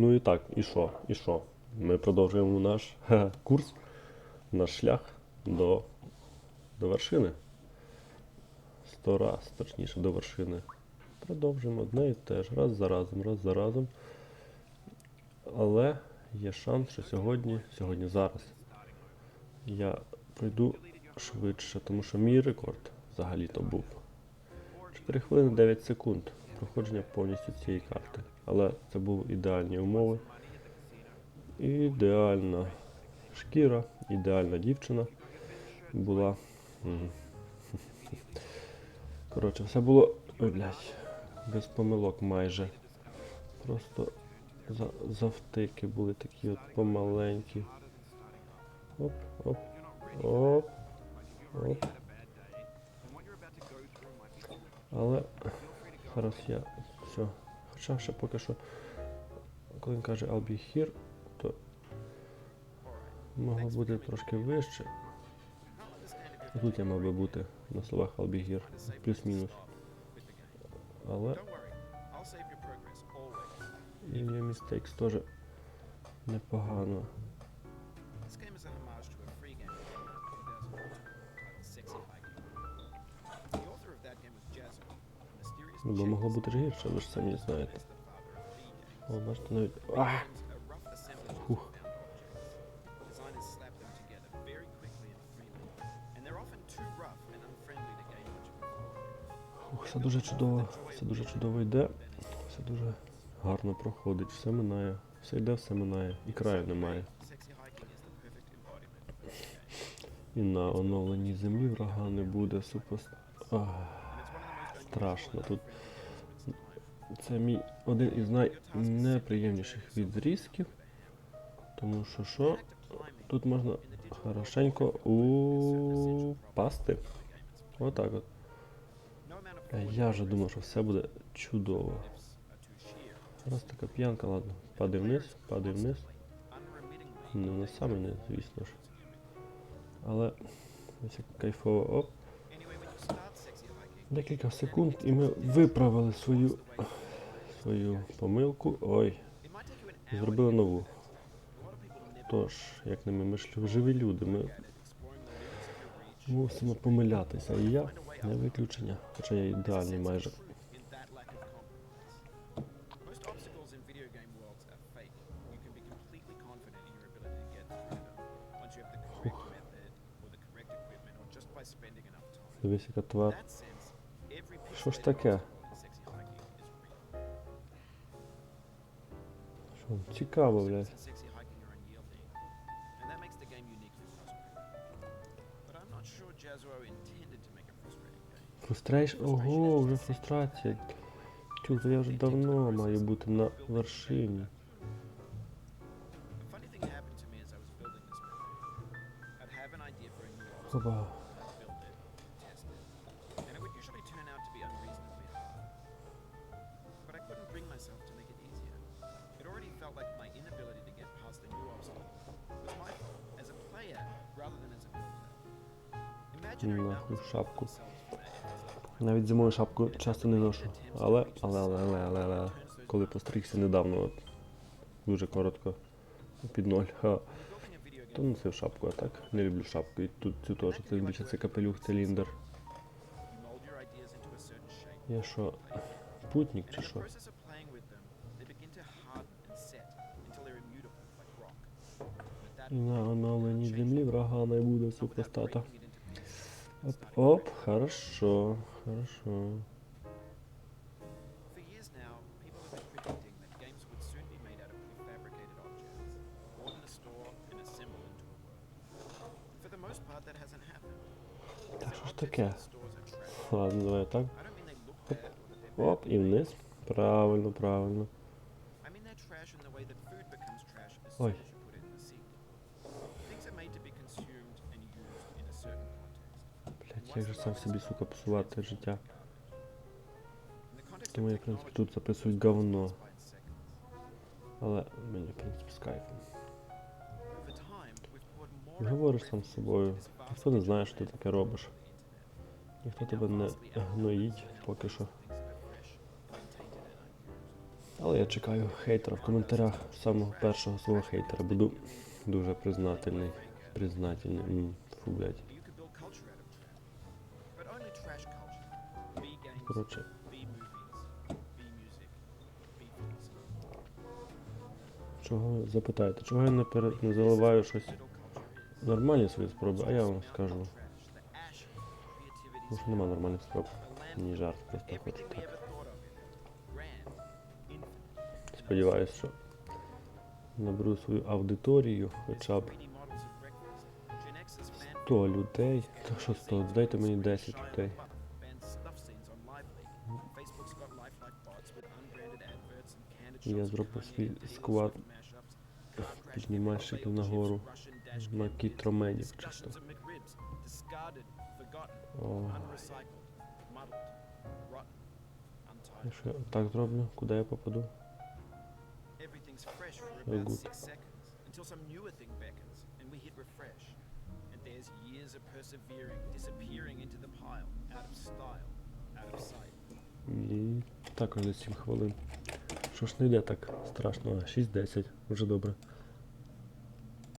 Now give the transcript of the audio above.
Ну і так, і що? І що? Ми продовжуємо наш курс, наш шлях до, до вершини. Сто раз, точніше, до вершини. Продовжуємо одне і те ж, раз за разом, раз за разом. Але є шанс, що сьогодні, сьогодні зараз, я пройду швидше, тому що мій рекорд взагалі-то був 4 хвилини 9 секунд проходження повністю цієї карти. Але це були ідеальні умови. Ідеальна шкіра, ідеальна дівчина була. Коротше, все було. Ой, блядь, без помилок майже. Просто за, завтики були такі от помаленькі. Оп, оп, оп, оп. Але зараз я все. Хоча ще поки що, коли він каже I'll be here, то могло бути трошки вище. Тут я мав би бути на словах I'll be here, плюс-мінус. Але і є mistakes теж непогано. Ну, бо могло бути ж гірше, ви ж самі знаєте. О, бачите, навіть. А! A rough assemblage of Whew. found objects. Designers slap them together very quickly and freely, and they're often too rough and unfriendly to gain much of a following. Ух, все дуже чудово, все дуже чудово йде, все дуже гарно проходить, все минає, все йде, все минає, і краю немає. І на оновленій землі врага не буде. Ах, unusual страшно. Тут це мій один із найнеприємніших відрізків, тому що що тут можна хорошенько упасти. Отак от. Я вже думав, що все буде чудово. Раз така п'янка, ладно. Падай вниз, падай вниз. Unremittingly Не саме не, звісно ж. Але ось як кайфово. Оп. Декілька секунд і ми виправили свою свою помилку. Ой, зробили нову. Тож, як не ми, ми ж живі люди, ми мусимо помилятися. І я не виключення, хоча я ідеальний майже. Дивись, яка твар. Що ж таке? Frustrating game. Фрустрейш. Ого, вже фрустрація. Тю, то я вже давно маю бути на вершині. A Imaginary Нахуй шапку. Навіть зимою шапку часто не ношу. Але, але, але, але, але, але. Коли постригся недавно, от, дуже коротко, під ноль. Video То носив шапку, а так не люблю шапку. І тут цю теж, це більше це капелюх, циліндр. Я що, путник чи що? на оновленій землі врага не буде супостата. Оп, оп, хорошо, хорошо. Так, что ж таке? Ладно, давай так. Оп, оп, і вниз. Правильно, правильно. Ой. Як же сам собі, сука, псувати життя. Тому я, в принципі, тут записують говно. Але мені, в принципі, з кайфом. Говориш сам з собою. Ніхто не знає, що ти таке робиш. Ніхто тебе не гноїть поки що. Але я чекаю хейтера в коментарях самого першого свого хейтера. Буду дуже признательний. Признательний. Фу, блядь. Коротше, чого запитаєте, чого я не, пере... не заливаю щось? нормальні свої спроби, а я вам скажу. Тому що нема нормальних спроб. Ні жарт, просто хочу так. Сподіваюсь, що наберу свою аудиторію, хоча б 100 людей. Та що 100? Дайте мені 10 людей. Я зроблю свій склад піднімальщиків нагору на кітроменів чисто. О, я що я так зроблю? Куди я попаду? Good. until some newer thing beckons and we hit refresh. There's years of persevering disappearing into the pile, out of style, out of sight. І також за 7 хвилин. Що ж не йде так страшно, 6-10, вже добре.